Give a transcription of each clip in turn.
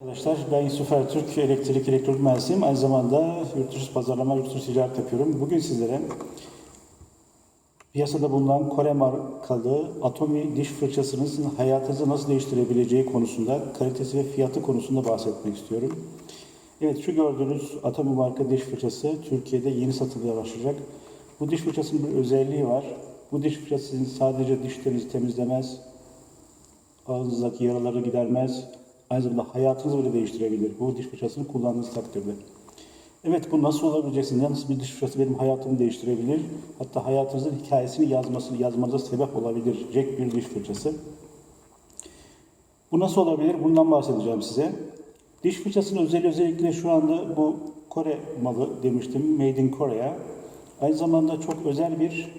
Arkadaşlar ben Yusuf Ertürk, elektrik elektronik mühendisiyim. Aynı zamanda yurt dışı pazarlama, yurt dışı ticaret yapıyorum. Bugün sizlere piyasada bulunan Kore markalı Atomi diş fırçasının hayatınızı nasıl değiştirebileceği konusunda, kalitesi ve fiyatı konusunda bahsetmek istiyorum. Evet şu gördüğünüz Atomi marka diş fırçası Türkiye'de yeni satılmaya başlayacak. Bu diş fırçasının bir özelliği var. Bu diş fırçası sizin sadece dişlerinizi temizlemez, ağzınızdaki yaraları gidermez. Aynı zamanda hayatınızı bile değiştirebilir. Bu diş fırçasını kullandığınız takdirde. Evet bu nasıl olabileceksiniz? Nasıl bir diş fırçası benim hayatımı değiştirebilir? Hatta hayatınızın hikayesini yazmasını, yazmanıza sebep olabilecek bir diş fırçası. Bu nasıl olabilir? Bundan bahsedeceğim size. Diş fırçasının özel özellikle şu anda bu Kore malı demiştim. Made in Korea. Aynı zamanda çok özel bir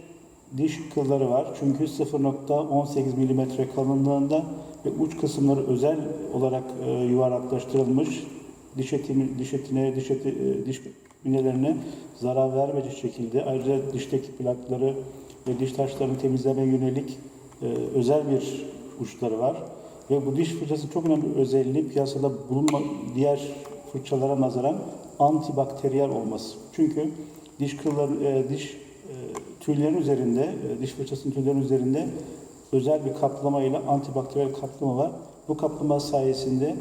diş kılları var. Çünkü 0.18 mm kalınlığında ve uç kısımları özel olarak e, yuvarlaklaştırılmış. Diş etini, diş etine, diş eti, e, diş minelerine zarar vermeyecek şekilde ayrıca dişteki plakları ve diş taşlarını temizleme yönelik e, özel bir uçları var. Ve bu diş fırçası çok önemli bir özelliği piyasada bulunma diğer fırçalara nazaran antibakteriyel olması. Çünkü diş kılları, e, diş tüylerin üzerinde, e, diş fırçasının tüylerin üzerinde özel bir kaplama ile antibakteriyel kaplama var. Bu kaplama sayesinde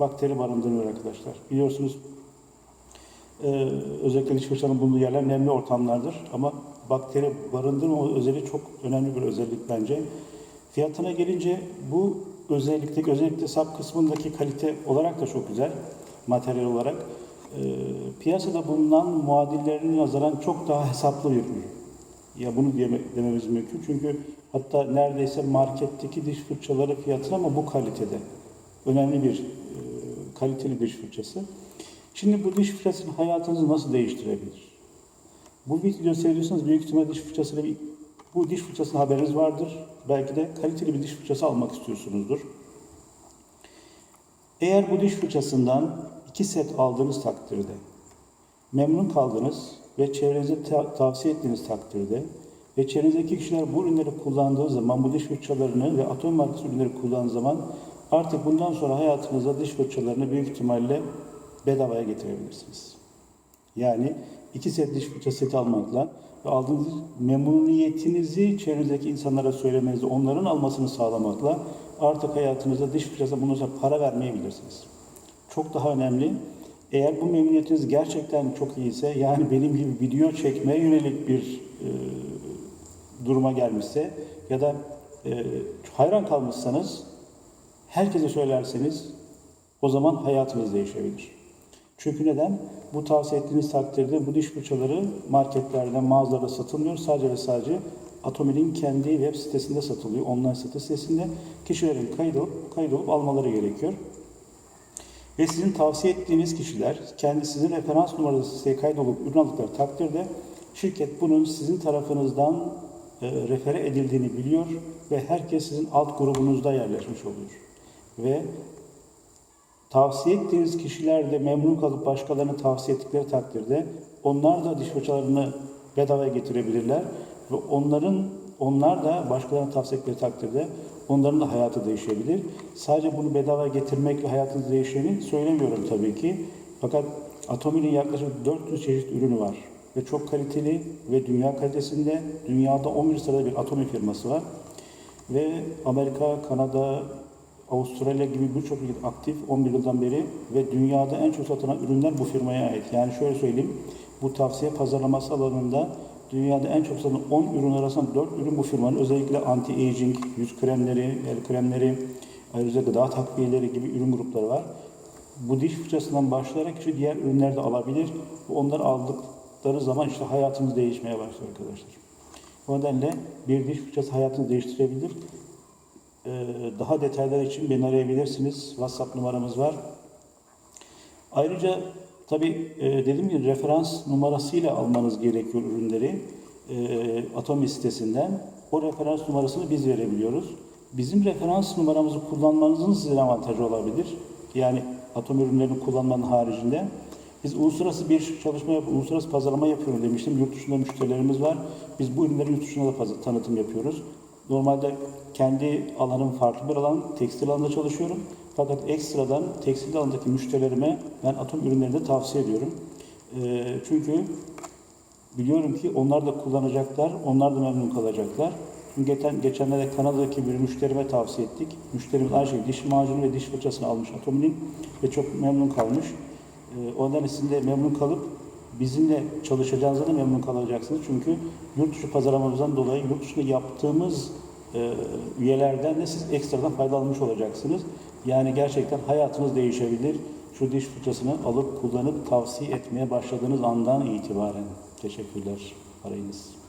bakteri barındırıyor arkadaşlar. Biliyorsunuz e, özellikle diş fırçanın bulunduğu yerler nemli ortamlardır. Ama bakteri barındırma özelliği çok önemli bir özellik bence. Fiyatına gelince bu özellikteki özellikle sap kısmındaki kalite olarak da çok güzel. Materyal olarak. E, piyasada bulunan muadillerine nazaran çok daha hesaplı bir ürün. Ya bunu dememiz mümkün. Çünkü hatta neredeyse marketteki diş fırçaları fiyatı ama bu kalitede. Önemli bir, e, kaliteli diş fırçası. Şimdi bu diş fırçasının hayatınızı nasıl değiştirebilir? Bu videoyu seyrediyorsanız büyük ihtimalle diş fırçasıyla bir, bu diş fırçasının haberiniz vardır. Belki de kaliteli bir diş fırçası almak istiyorsunuzdur. Eğer bu diş fırçasından iki set aldığınız takdirde memnun kaldınız ve çevrenize ta- tavsiye ettiğiniz takdirde ve çevrenizdeki kişiler bu ürünleri kullandığı zaman, bu diş fırçalarını ve atom markası ürünleri kullandığı zaman artık bundan sonra hayatınıza diş fırçalarını büyük ihtimalle bedavaya getirebilirsiniz. Yani iki set diş fırça seti almakla ve aldığınız memnuniyetinizi çevrenizdeki insanlara söylemenizi, onların almasını sağlamakla artık hayatınızda diş fırçası bundan sonra para vermeyebilirsiniz. Çok daha önemli. Eğer bu memnuniyetiniz gerçekten çok iyiyse, yani benim gibi video çekmeye yönelik bir e, duruma gelmişse ya da e, hayran kalmışsanız, herkese söylerseniz o zaman hayatınız değişebilir. Çünkü neden? Bu tavsiye ettiğiniz takdirde bu diş fırçaları marketlerde, mağazalarda satılmıyor. Sadece ve sadece Atomi'nin kendi web sitesinde satılıyor. Online satış sitesinde kişilerin kaydolup, kaydolup almaları gerekiyor. Ve sizin tavsiye ettiğiniz kişiler kendi sizin referans numaranızı size kaydolup ürün aldıkları takdirde şirket bunun sizin tarafınızdan e, refere edildiğini biliyor ve herkes sizin alt grubunuzda yerleşmiş oluyor. Ve tavsiye ettiğiniz kişiler de memnun kalıp başkalarına tavsiye ettikleri takdirde onlar da diş fırçalarını bedavaya getirebilirler ve onların onlar da başkalarına tavsiye ettikleri takdirde onların da hayatı değişebilir. Sadece bunu bedava getirmekle hayatınız değişeni söylemiyorum tabii ki. Fakat Atomi'nin yaklaşık 400 çeşit ürünü var ve çok kaliteli ve dünya kalitesinde dünyada 11 sırada bir Atomi firması var. Ve Amerika, Kanada, Avustralya gibi birçok ülke aktif 11 yıldan beri ve dünyada en çok satılan ürünler bu firmaya ait. Yani şöyle söyleyeyim, bu tavsiye pazarlaması alanında dünyada en çok satılan 10 ürün arasında 4 ürün bu firmanın. Özellikle anti-aging, yüz kremleri, el kremleri, ayrıca gıda takviyeleri gibi ürün grupları var. Bu diş fırçasından başlayarak kişi diğer ürünler de alabilir. Onları aldıkları zaman işte hayatımız değişmeye başlar arkadaşlar. O nedenle bir diş fırçası hayatını değiştirebilir. Ee, daha detaylar için beni arayabilirsiniz. WhatsApp numaramız var. Ayrıca tabii e, dediğim gibi referans numarasıyla almanız gerekiyor ürünleri e, Atomi sitesinden. O referans numarasını biz verebiliyoruz. Bizim referans numaramızı kullanmanızın size avantajı olabilir. Yani atom ürünlerini kullanmanın haricinde. Biz uluslararası bir çalışma yap, uluslararası pazarlama yapıyorum demiştim. Yurt dışında müşterilerimiz var. Biz bu ürünleri yurt dışında da tanıtım yapıyoruz. Normalde kendi alanım farklı bir alan, tekstil alanında çalışıyorum. Fakat ekstradan tekstil alanındaki müşterilerime ben atom ürünlerini de tavsiye ediyorum. Ee, çünkü biliyorum ki onlar da kullanacaklar, onlar da memnun kalacaklar. Çünkü geçen, geçenlerde Kanada'daki bir müşterime tavsiye ettik. Müşterimiz aynı şekilde diş macunu ve diş fırçasını almış Atomi'nin ve çok memnun kalmış. Ee, o nedenle sizin de memnun kalıp bizimle çalışacağınızda da memnun kalacaksınız. Çünkü yurt dışı pazarlamamızdan dolayı yurt dışında yaptığımız e, üyelerden de siz ekstradan faydalanmış olacaksınız. Yani gerçekten hayatınız değişebilir. Şu diş fırçasını alıp kullanıp tavsiye etmeye başladığınız andan itibaren. Teşekkürler. Arayınız.